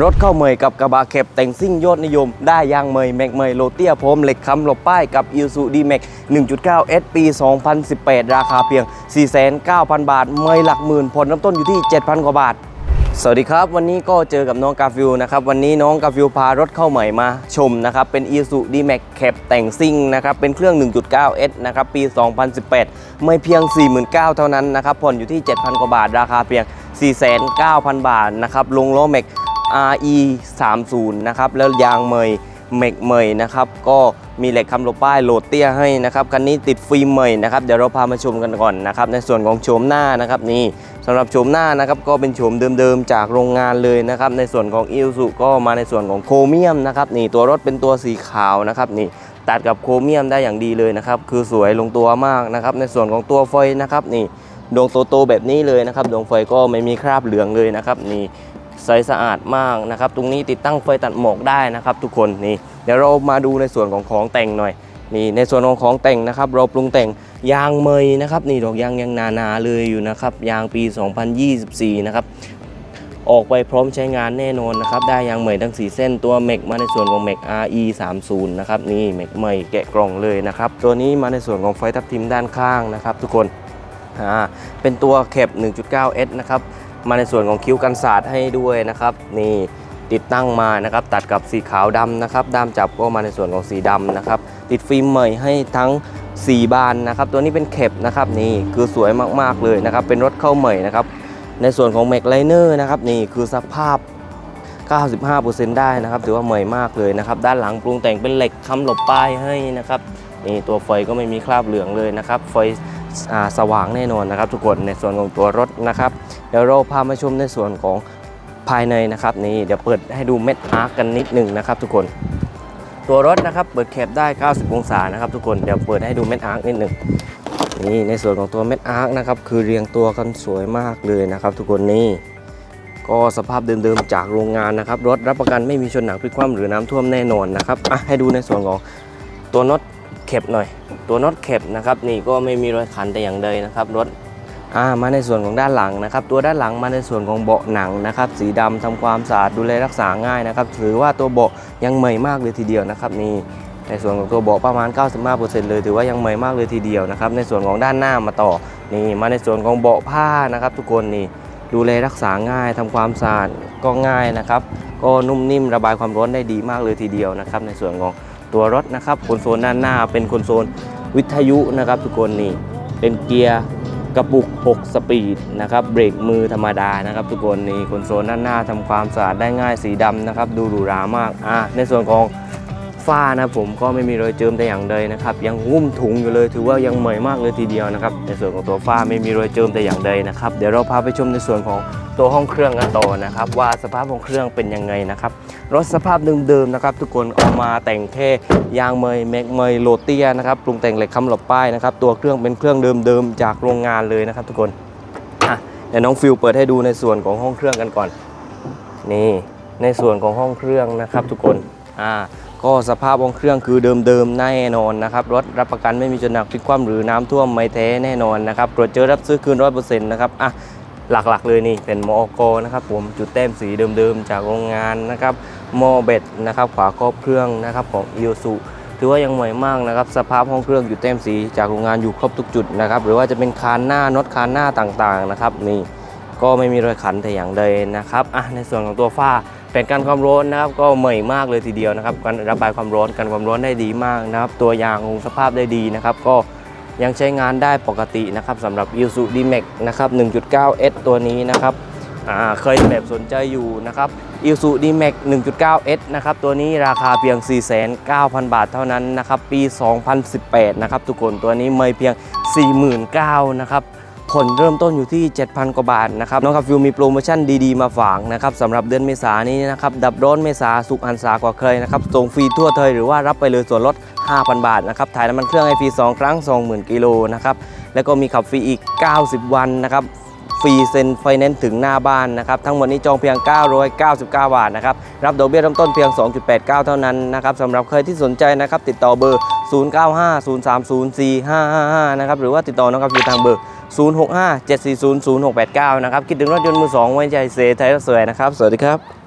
รถเข้าเมยกับกระบะเข็บแต่งซิ่งยอดนิยม ได้ยางเมยแม็กเมยโลเตียพรมเหล็กคำหลบป้ายกับ i s u d m a x 1.9 S ปี 2018 ราคาเพียง 49,000 บาท เมยหลักหมื่นผ่อนเริ่มต้นอยู่ที่ 7,000 กว่าบาทสวัสดีครับ วันนี้ก็เจอกับน้องกาฟิวนะครับ วันนี้น้องกาฟิวพารถเข้าใหม่มาชมนะครับ เป็น i s u d m a x แคปแต่งซิ่งนะครับ เป็นเครื่อง 1.9 S นะครับ ปี 2018 ไม่เพียง 49,000 เท่านั้นนะครับ ผ่อนอยู่ที่ 7,000 กว่าบาท ราคาเพียง 49,000 บาทนะครับ ลงล้อแม็ก RE 30นะครับแล้วยางเมยเมกเมยนะครับก็มีเหล็กคำโลป้ายโหลดเตี้ยให้นะครับคันนี้ติดฟิล์มเมยนะครับเดี๋ยวเราพามาชมกันก่อนนะครับในส่วนของโฉมหน้านะครับนี่สำหรับโฉมหน้านะครับก็เป็นโฉมเดิมๆจากโรงงานเลยนะครับในส่วนของอิลสุก็มาในส่วนของโครเมียมนะครับนี่ตัวรถเป็นตัวสีขาวนะครับนี่ตัดกับโครเมียมได้อย่างดีเลยนะครับคือสวยลงตัวมากนะครับในส่วนของตัวไฟนะครับนี่ดวงโตๆแบบนี้เลยนะครับดวงไฟก็ไม่มีคราบเหลืองเลยนะครับนี่ ใสสะอาดมากนะครับ ตรงนี้ติดตั้งไฟตัดหมอกได้นะครับ ทุกคนนี่เดี๋ยวเรามาดูในส่วนของของแต่งหน่อยนี่ในส่วนของของแต่งนะครับ เราปรุงแต่งยางเมยนะครับนี่ดอกยางยังนาๆเลยอยู่นะครับยางปี 2024 นะครับออกไปพร้อมใช้งานแน่นอนนะครับ ได้ยางเมยทั้ง 4 เส้นตัวเมกมาในส่วนของเมก RE 30นะครับนี่เมกเมยแกะกล่องเลยนะครับ ตัวนี้มาในส่วนของไฟทับทิมด้านข้างนะครับ ทุกคนอ่าเป็นตัวแคป 1.9S นะครับ มาในส่วนของคิ้วกันศาสตร์ให้ด้วยนะครับนี่ติดตั้งมานะครับตัดกับสีขาวดำนะครับด้ามจับก็มาในส่วนของสีดำนะครับติดฟิล์มใหม่ให้ทั้ง 4 บานนะครับตัวนี้เป็นเข็บนะครับนี่คือสวยมากๆเลยนะครับเป็นรถเข้าใหม่นะครับในส่วนของแม็กไลเนอร์นะครับนี่คือสภาพ 95%ได้นะครับถือว่าใหม่มากเลยนะครับด้านหลังปรุงแต่งเป็นเหล็กค้ำหลบป้ายให้นะครับนี่ตัวไฟก็ไม่มีคราบเหลืองเลยนะครับไฟสว่างแน่นอนนะครับทุกคนในส่วนของตัวรถนะครับ เดี๋ยวเราพามาชมในส่วนของภายในนะครับนี่เดี๋ยวเปิดให้ดูเม็ดอาร์กกันนิดหนึ่งนะครับ ทุกคนตัวรถนะครับเปิดแคปได้ 90 องศานะครับ ทุกคนเดี๋ยวเปิดให้ดูเม็ดอาร์กนิดหนึ่งนี่ในส่วนของตัวเม็ดอาร์กนะครับคือเรียงตัวกันสวยมากเลยนะครับ ทุกคนนี่ก็สภาพเดิมๆจากโรงงานนะครับ รถรับประกันไม่มีชนหนักพลิกคว่ำหรือน้ำท่วมแน่นอนนะครับอะให้ดูในส่วนของตัวน็อตเข็บหน่อย ตัวน็อตเข็บนะครับ นี่ก็ไม่มีรอยขันแต่อย่างใดนะครับ รถ อ่ามาในส่วนของด้านหลังนะครับ ตัวด้านหลังมาในส่วนของเบาะหนังนะครับ สีดำทำความสะอาดดูแลรักษาง่ายนะครับ ถือว่าตัวเบาะยังใหม่มากเลยทีเดียวนะครับนี่ในส่วนของตัวเบาะประมาณ 95%เลยถือว่ายังใหม่มากเลยทีเดียวนะครับ ในส่วนของด้านหน้ามาต่อนี่มาในส่วนของเบาะผ้านะครับ ทุกคนนี่ดูแลรักษาง่ายทำความสะอาดก็ง่ายนะครับ ก็นุ่มนิ่มระบายความร้อนได้ดีมากเลยทีเดียวนะครับ ในส่วนของตัวรถนะครับคอนโซลด้านหน้าเป็นคอนโซลวิทยุนะครับ ทุกคนนี่เป็นเกียร์ กระปุก 6 สปีดนะครับเบรกมือธรรมดานะครับ ทุกคนนี่คอนโซลด้านหน้าทำความสะอาดได้ง่ายสีดำนะครับ ดูหรูหรามากอะในส่วนของ ฝ้านะผมก็ไม่มีรอยเจิมแต่อย่างใดนะครับ ยังหุ้มถุงอยู่เลยถือว่ายังใหม่มากเลยทีเดียวนะครับ ในส่วนของตัวฝ้าไม่มีรอยเจิมแต่อย่างใดนะครับ เดี๋ยวเราพาไปชมในส่วนของตัวห้องเครื่องกันต่อนะครับ ว่าสภาพของเครื่องเป็นยังไงนะครับรถสภาพเดิมๆนะครับ ทุกคนเอามาแต่งแค่ยางเมยแม็กเมยโรเตียนะครับปรุงแต่งเหล็กคำหลบป้ายนะครับตัวเครื่องเป็นเครื่องเดิมๆจากโรงงานเลยนะครับ ทุกคนอะเดี๋ยวน้องฟิลเปิดให้ดูในส่วนของห้องเครื่องกันก่อนนี่ในส่วนของห้องเครื่องนะครับ ทุกคนอ่า ก็สภาพห้องเครื่องคือเดิมๆแน่นอนนะครับ รถรับประกันไม่มีจนหนักพลิกคว่ำหรือน้ำท่วมไม่แท้แน่นอนนะครับตรวจเจอรับซื้อคืนร้อยเปอร์เซ็นต์นะครับอะหลักๆเลยนี่เป็นมอกนะครับผมจุดแต้มสีเดิมๆ จากโรงงานนะครับมอเบ็ดนะครับขวาครอบเครื่องนะครับของอิวสุถือว่ายังใหม่มากนะครับสภาพห้องเครื่องจุดแต้มสีจากโรงงานอยู่ครบทุกจุดนะครับหรือว่าจะเป็นคานหน้าน็อตคานหน้าต่างๆนะครับนี่ก็ไม่มีรอยขันแต่อย่างใดนะครับอะในส่วนของตัวฝ้า แผ่นกันความร้อนนะครับก็ใหม่มากเลยทีเดียวนะครับการระบายความร้อนกันความร้อนได้ดีมากนะครับ ตัวยางคงสภาพได้ดีนะครับ ก็ยังใช้งานได้ปกตินะครับสำหรับ i s u d m a x นะครับ 1.9S ตัวนี้นะครับเคยแบบสนใจอยู่นะครับ i s u d m a x 1.9S นะครับ ตัวนี้ราคาเพียง 49,000 บาทเท่านั้นนะครับ ปี 2018 นะครับ ทุกคนตัวนี้ไม่เพียง 49,000นะครับ ผลเริ่มต้นอยู่ที่ 7,000 กว่าบาทนะครับน้องครับฟิวมีโปรโมชั่นดีๆ มาฝากนะครับสำหรับเดือนเมษานี้นะครับดับร้อนเมษาสุขอันสากว่าเคยนะครับส่งฟรีทั่วเทยหรือว่ารับไปเลยส่วนลด 5,000 บาทนะครับถ่ายน้ำมันเครื่องให้ฟรี 2 ครั้ง 20,000 กิโลนะครับแล้วก็มีขับฟรีอีก 90 วันนะครับ ฟรีเซ็นไฟแนนซ์ถึงหน้าบ้านนะครับ ทั้งหมดนี้จองเพียง 999 บาทนะครับ รับดอกเบี้ยเริ่มต้นเพียง 2.89 เท่านั้นนะครับสำหรับใครที่สนใจนะครับ ติดต่อเบอร์ 0950304555 นะครับ หรือว่าติดต่อน้องกับอยู่ทางเบอร์ 065 740 0689 นะครับ คิดถึงรถยนต์มือสองไว้ใจเซไทยรถสวยนะครับ สวัสดีครับ